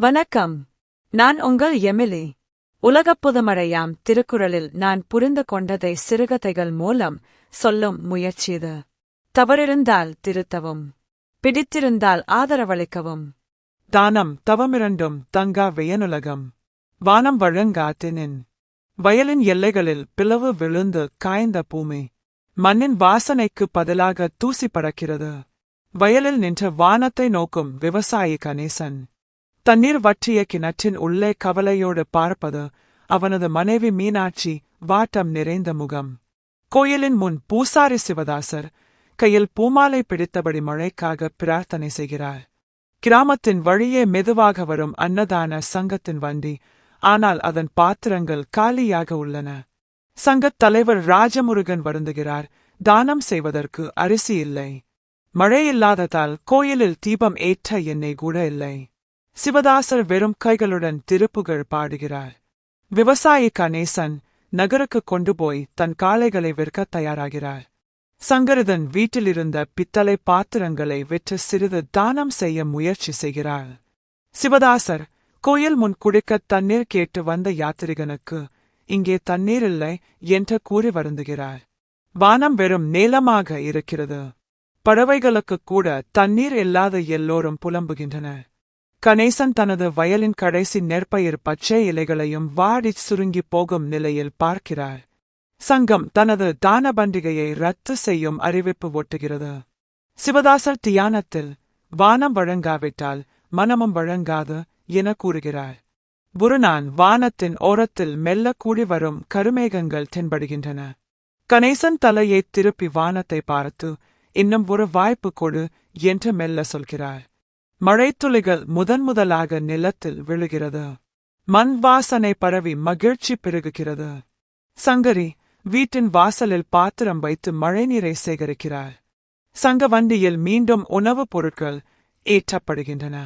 வணக்கம். நான் உங்கள் எமிலி. உலகப் புதுமழையாம் திருக்குறளில் நான் புரிந்து கொண்டதை சிறுகதைகள் மூலம் சொல்லும் முயற்சிது தவறிருந்தால் திருத்தவும். பிடித்திருந்தால் ஆதரவளிக்கவும். தானம் தவமிரண்டும் தங்கா வியனுலகம் வானம் வழங்காத்தினின் வயலின் எல்லைகளில் பிளவு விழுந்து காய்ந்த பூமி. மண்ணின் வாசனைக்கு பதிலாக தூசி பறக்கிறது. வயலில் நின்ற வானத்தை நோக்கும் விவசாயி கணேசன். தண்ணீர் வற்றிய கிணற்றின் உள்ளே கவலையோடு பார்ப்பது அவனது மனைவி மீனாட்சி வாட்டம் நிறைந்த முகம். கோயிலின் முன் பூசாரி சிவதாசர் கையில் பூமாலை பிடித்தபடி மழைக்காக பிரார்த்தனை செய்கிறார். கிராமத்தின் வழியே மெதுவாக வரும் அன்னதான சங்கத்தின் வண்டி ஆனால் அதன் பாத்திரங்கள் காலியாக உள்ளன. சங்கத் தலைவர் ராஜமுருகன் வருந்துகிறார் தானம் செய்வதற்கு அரிசி இல்லை. மழை இல்லாததால் கோயிலில் தீபம் ஏற்ற எண்ணெய் கூட இல்லை. சிவதாசர் வெறும் கைகளுடன் திருப்புகழ் பாடுகிறார். விவசாயி கணேசன் நகருக்கு கொண்டு போய் தன் காளைகளை விற்க தயாராகிறார். சங்கரதன் வீட்டிலிருந்த பித்தளை பாத்திரங்களை விற்று சிறிது தானம் செய்ய முயற்சி செய்கிறார். சிவதாசர் கோயில் முன் குடிக்க தண்ணீர் கேட்டு வந்த யாத்திரிகனுக்கு இங்கே தண்ணீர் இல்லை என்று கூறி வருந்துகிறார். வானம் வெறும் நீளமாக இருக்கிறது. பறவைகளுக்கு கூட தண்ணீர் இல்லாத எல்லோரும் புலம்புகின்றனர். கணேசன் தனது வயலின் கடைசி நெற்பயிர் பச்சை இலைகளையும் வாடிச் சுருங்கிப் போகும் நிலையில் பார்க்கிறார் சங்கம் தனது தான பண்டிகையை ரத்து செய்யும் அறிவிப்பு ஒட்டுகிறது. சிவதாசர் தியானத்தில் வானம் வழங்காவிட்டால் மனமும் வழங்காது என கூறுகிறார் புருநான் வானத்தின் ஓரத்தில் மெல்ல கூடி வரும் கருமேகங்கள் தென்படுகின்றன. கணேசன் தலையை திருப்பி வானத்தை பார்த்து இன்னும் ஒரு வாய்ப்பு கொடு என்று மெல்ல சொல்கிறார் மழைத்துளிகள் முதன் முதலாக நிலத்தில் விழுகிறது. மண் வாசனை பரவி மகிழ்ச்சி பெருகுகிறது. சங்கரி வீட்டின் வாசலில் பாத்திரம் வைத்து மழைநீரை சேகரிக்கிறார் சங்க வண்டியில் மீண்டும் உணவுப் பொருட்கள் ஏற்றப்படுகின்றன.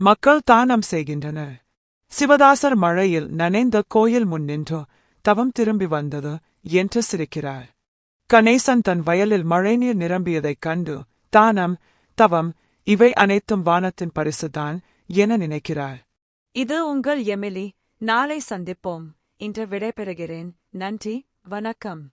மக்கள் தானம் செய்கின்றனர். சிவதாசர் மழையில் நனைந்த கோயில் முன் நின்று தவம் திரும்பி வந்தது என்று சிரிக்கிறார் கணேசன் தன் வயலில் மழைநீர் நிரம்பியதைக் கண்டு தானம் தவம் இவை அனைத்தும் வானத்தின் பரிசுதான் என நினைக்கிறார். இது உங்கள் எமிலி. நாளை சந்திப்போம். இன்று விடைபெறுகிறேன். நன்றி. வணக்கம்.